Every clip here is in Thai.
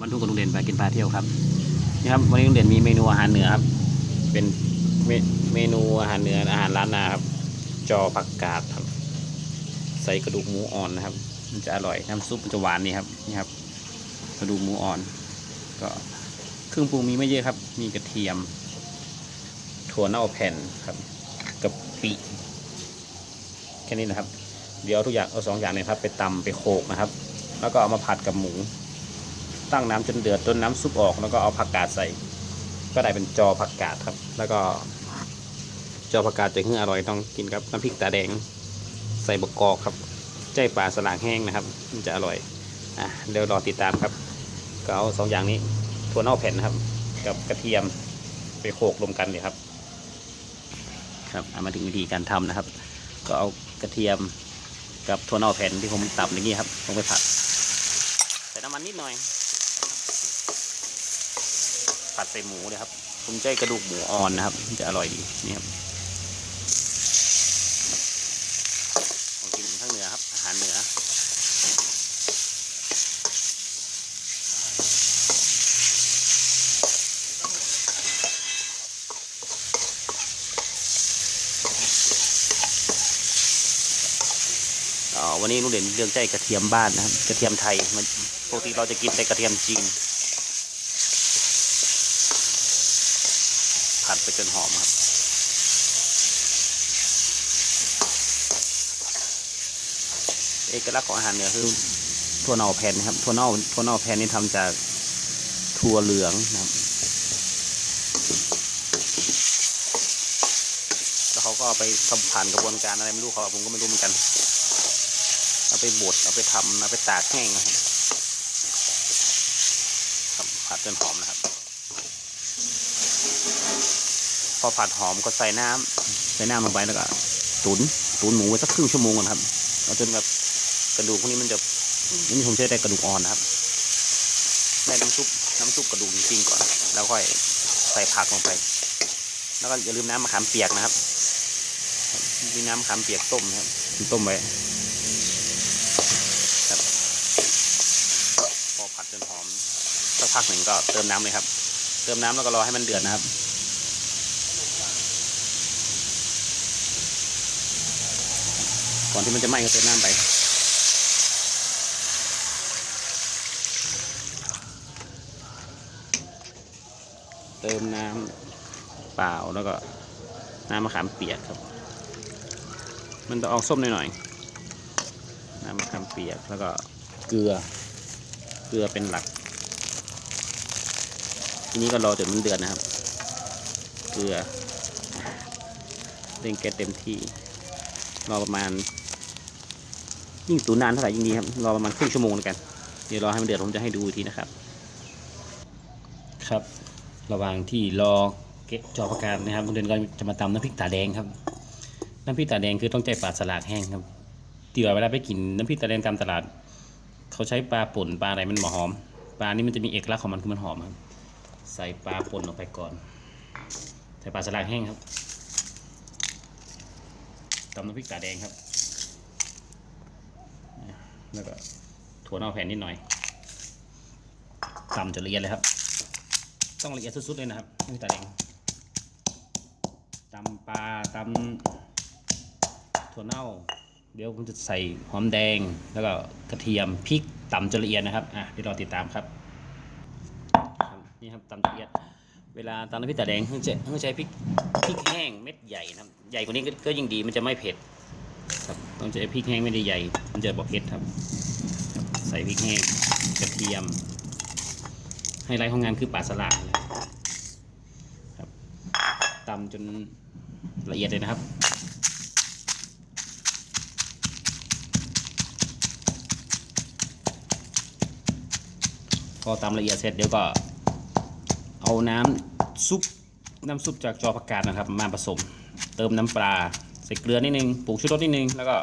บรรทุกกับลุงเด่นไปกินปลาเที่ยวครับนี่ครับวันนี้ลุงเด่นมีเมนูอาหารเหนือครับ เป็นเมเมนูอาหารเหนืออาหารล้านนาครับ จอผักกาดครับ ใส่กระดูกหมูอ่อนนะครับ มันจะอร่อยน้ำซุปมันจะหวานนี่ครับนี่ครับ กระดูกหมูอ่อน ก็เครื่องปรุงมีไม่เยอะครับ มีกระเทียม ถั่วเน่าแผ่นครับกะปิแค่นี้นะครับ เดี๋ยวทุกอย่างเอาสองอย่างเนี่ยครับ ไปตำไปโขกนะครับ แล้วก็เอามาผัดกับหมู ตั้งน้ำจนเดือดจนน้ำซุปออกแล้วก็เอาผักกาดใส่ ก็ได้เป็นจอผักกาดครับ แล้วก็จอผักกาดจะขึ้นอร่อยต้องกินกับน้ำพริกตาแดง ใส่บกกอกครับใจปลาสลากแห้งนะครับ มันจะอร่อยอะเดี๋ยวรอติดตามครับ ก็เอาสองอย่างนี้ถั่วเน่าแผ่นนะครับ กับกระเทียมไปโขลกรวมกันเลยครับ ครับเอามาถึงวิธีการทำนะครับ ก็เอากระเทียมกับถั่วเน่าแผ่นที่ผมตับอย่างนี้ครับลงไปผัดใส่น้ำมันนิดหน่อย ผัดใส่หมูเลยครับ ผมใช้กระดูกหมูอ่อนนะครับ จะอร่อยดีนี่ครับของกินทางเหนือครับ อาหารเหนืออ๋อวันนี้ลุงเด่นเลือกใช้กระเทียมบ้านนะครับ กระเทียมไทยมันปกติเราจะกินแต่กระเทียมจีน ผัดไปจนหอมครับ เอกลักษณ์ของอาหารเหนือคือถั่วเน่าแผ่นนะครับถั่วเน่าถั่วเน่าแผ่นนี่ทำจากถั่วเหลืองนะครับแล้วเขาก็ไปทำผ่านกระบวนการอะไรไม่รู้เขาผมก็ไม่รู้เหมือนกัน เอาไปบดเอาไปทำเอาไปตากแห้งนะครับผัดจนหอมนะครับ พอผัดหอมก็ใส่น้ำใส่น้ำลงไปแล้วก็ตุนตุนหมูไว้สักครึ่งชั่วโมงก่อนครับเอาจนแบบกระดูกพวกนี้มันจะนี่ผมใช้ได้กระดูกอ่อนนะครับได้น้ำซุปน้ำซุปกระดูกจริงๆก่อน แล้วค่อยใส่ผักลงไป แล้วก็อย่าลืมน้ำมะขามเปียกนะครับมีน้ำมะขามเปียกต้มนะครับต้มไว้ครับพอผัดจนหอมสักพักหนึ่งก็เติมน้ำเลยครับ เติมน้ำแล้วก็รอให้มันเดือดนะครับ อนที่มันจะไหม้ก็เติมน้ำไป เติมน้ำเปล่าแล้วก็น้ำมะขามเปียกครับ มันจะออกส้มหน่อยๆ น้ำมะขามเปียกแล้วก็เกลือ เกลือเป็นหลัก ทีนี้ก็รอจนมันเดือดนะครับ เกลือเร่งแก๊สเต็มที่รอประมาณ ยิ่งตุ๋นนานเท่าไหร่ยิ่งดีครับรอประมาณครึ่งชั่วโมงแล้วกัน เดี๋ยวรอให้มันเดือดผมจะให้ดูอีกทีนะครับ ครับ ระหว่างที่รอเก็บจอประกาศนะครับลุงเดนก็จะมาตำน้ำพริกตาแดงครับ น้ำพริกตาแดงคือต้องใจปลาสลากแห้งครับที่ว่าเวลาไปกินน้ำพริกตาแดงตามตลาด เขาใช้ปลาป่นปลาอะไรมันหอม ปลานี่มันจะมีเอกลักษณ์ของมันคือมันหอมครับ ใส่ปลาป่นลงไปก่อนใส่ปลาสลากแห้งครับตำน้ำพริกตาแดงครับ แล้วก็ถั่วเน่าแผ่นนิดหน่อยตำจนละเอียดเลยครับ ต้องละเอียดสุดๆเลยนะครับน้ำพริกตาแดงตำปลาตำถั่วเน่า เดี๋ยวผมจะใส่หอมแดง แล้วก็กระเทียมพริกตำจนละเอียดนะครับอะเดี๋ยวรอติดตามครับ นี่ครับตำจนละเอียด เวลาตำน้ำพริกตาแดงต้องใช้ต้องใช้พริกพริกแห้งเม็ดใหญ่นะครับ ใหญ่กว่านี้ก็ยิ่งดีมันจะไม่เผ็ด ครับต้องใช้พริกแห้งไม่ได้ใหญ่มันจะบอกเผ็ดครับ ใส่พริกแห้งกระเทียมไฮไลท์ของงานคือปลาสลัดนะครับตำจนละเอียดเลยนะครับพอตำละเอียดเสร็จเดี๋ยวก็เอาน้ำซุปน้ำซุปจากจอผักกาดนะครับ มาผสม เติมน้ำปลา ใส่เกลือนิดนึงปรุงชูรสนิดนึง แล้วก็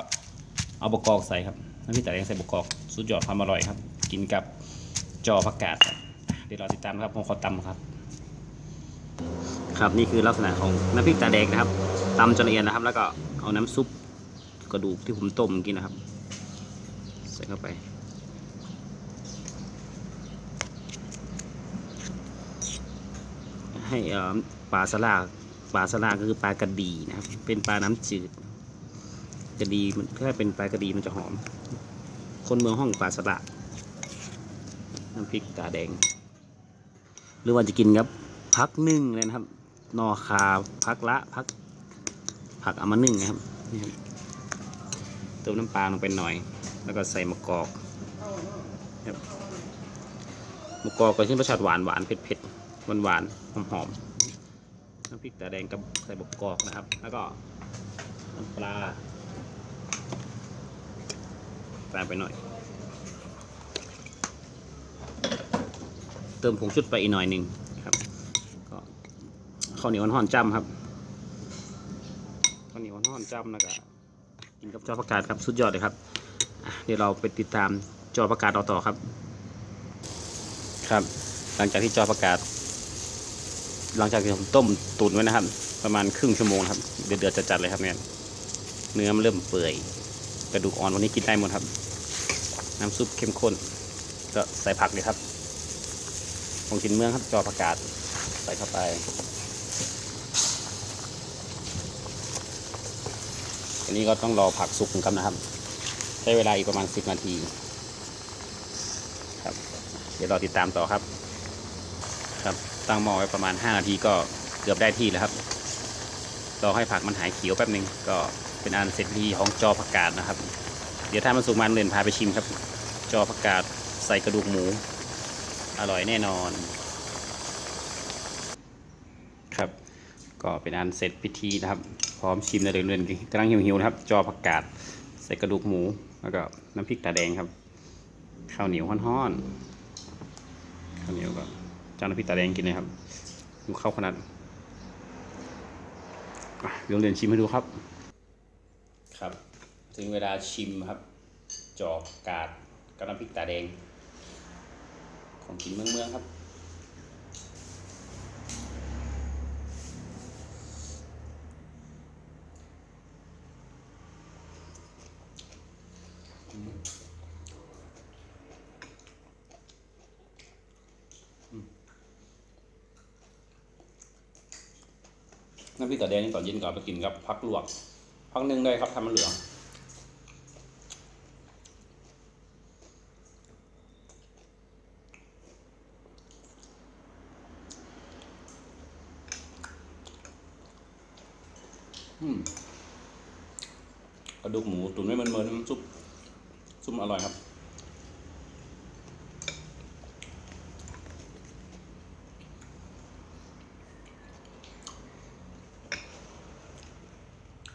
เอาบกกอกใส่ครับน้ำพริกตาแดงใส่บกกอกสุดยอดความอร่อยครับ กินกับจอผักกาดเดี๋ยวเราติดตามครับผมขอตำครับ ครับนี่คือลักษณะของน้ำพริกตาแดงนะครับตำจนละเอียดนะครับ แล้วก็เอาน้ำซุปกระดูกที่ผมต้มเมื่อกินนะครับ ใส่เข้าไปให้ปลาสลาก ปลาสลาก็คือปลากระดีนะครับ เป็นปลาน้ำจืด กระดีมันถ้าเป็นปลากระดีมันจะหอม คนเมืองห้องปลาสลากน้ำพริกตาแดง หรือว่าจะกินครับพักนึ่งเลยนะครับ นอคาพักละพัก ผักเอามานึ่งนะครับนี่ครับเติมน้ำปลาลงไปหน่อย แล้วก็ใส่มะกอกครับมะกอกก็ชื่นปรสชาติหวานหวานเผ็ดเผ็ดหวานหวานหอมหอม น้ำพริกตาแดงกับใส่มะกอกนะครับ แล้วก็น้ำปลาตามไปหน่อย เติมผงชุดไปอีกหน่อยหนึ่งครับก็ข้าวเหนียวห่อนจ้ำครับข้าวเหนียวห่อนจ้ำแล้วก็กินกับจอประกาศครับสุดยอดเลยครับ เดี๋ยวเราไปติดตามจอประกาศต่อต่อครับ ครับ หลังจากที่จอประกาศ หลังจากที่ผมต้มตุ๋นไว้นะครับ ประมาณครึ่งชั่วโมงครับเดือดๆจัดๆเลยครับเนี่ยเนื้อมันเริ่มเปื่อยกระดูกอ่อนวันนี้กินได้หมดครับ น้ำซุปเข้มข้น ก็ใส่ผักเลยครับของกินเมืองครับจอประกาศใส่เข้าไปอันนี้ก็ต้องรอผักสุกครับนะครับ ใช้เวลาอีกประมาณ 10 นาทีครับ เดี๋ยวรอติดตามต่อครับครับ ตั้งหม้อไว้ประมาณ 5 นาทีก็เกือบได้ที่แล้วครับรอให้ผักมันหายเขียวแป๊บหนึ่งก็เป็นอันเสร็จพิธีของจอผักกาดนะครับ เดี๋ยวถ้ามันสุกมันเดินพาไปชิมครับ จอผักกาดใส่กระดูกหมู อร่อยแน่นอน ครับ ก็เป็นอันเสร็จพิธีนะครับ พร้อมชิมในเรือนๆกำลังหิวๆนะครับ จอผักกาดใส่กระดูกหมูแล้วก็น้ำพริกตาแดงครับข้าวเหนียวห้อนๆข้าวเหนียวก็ จาน้ำพริกตาแดงกินเลยครับ ดูเข้าขนาดอะเดี๋ยวเรียนชิมให้ดูครับ ครับ ถึงเวลาชิมครับ จอกกาดกับน้ำพริกตาแดง ของกินเมืองๆครับ น้ำพริกตาแดงนี่ตอนเย็นก่อนไปกินกับพักลวกพักหนึ่งได้ครับทำมันเหลืองอืมกระดูกหมูตุ๋นไม่เหมือนเมินซุปซุปอร่อยครับ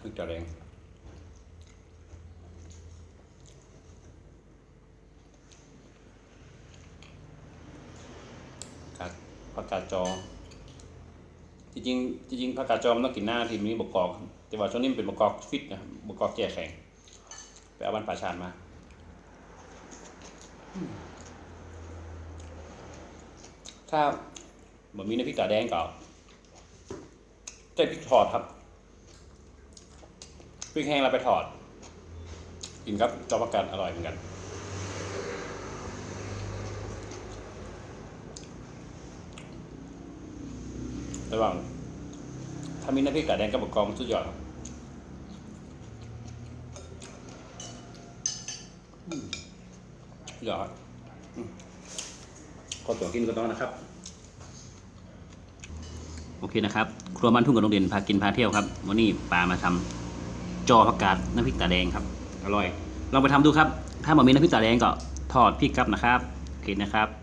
พริกตาแดงผักผักกาดจอจริงจริงผักกาดจอมันต้องกินหน้าทีมนี้บกกอก แต่ว่าช่วงนี้มันเป็นบกกอกฟิตนะครับบกกอกแก่แข็งไปเอาบ้านป่าชานมาถ้าบะหมี่น้ำพริกตาแดงก็ใช้พริกทอดครับ พริกแห้งเราไปถอด กินครับจอประกันอร่อยเหมือนกัน ระหว่างถ้ามีน้ำพริกกาแดงกับบกกองสุดยอดครับอืมสุดยอดครับอืมขอตัวกินก็ต้อนะครับโอเคนะครับ ครัวบ้านทุ่งกับโรงเรียนพากินพาเที่ยวครับ วันนี้ปลามาทำ จอผักกาดน้ำพริกตาแดงครับ อร่อย ลองไปทำดูครับ ถ้าบอมีน้ำพริกตาแดงก็ทอดพริกครับนะครับโอเคนะครับ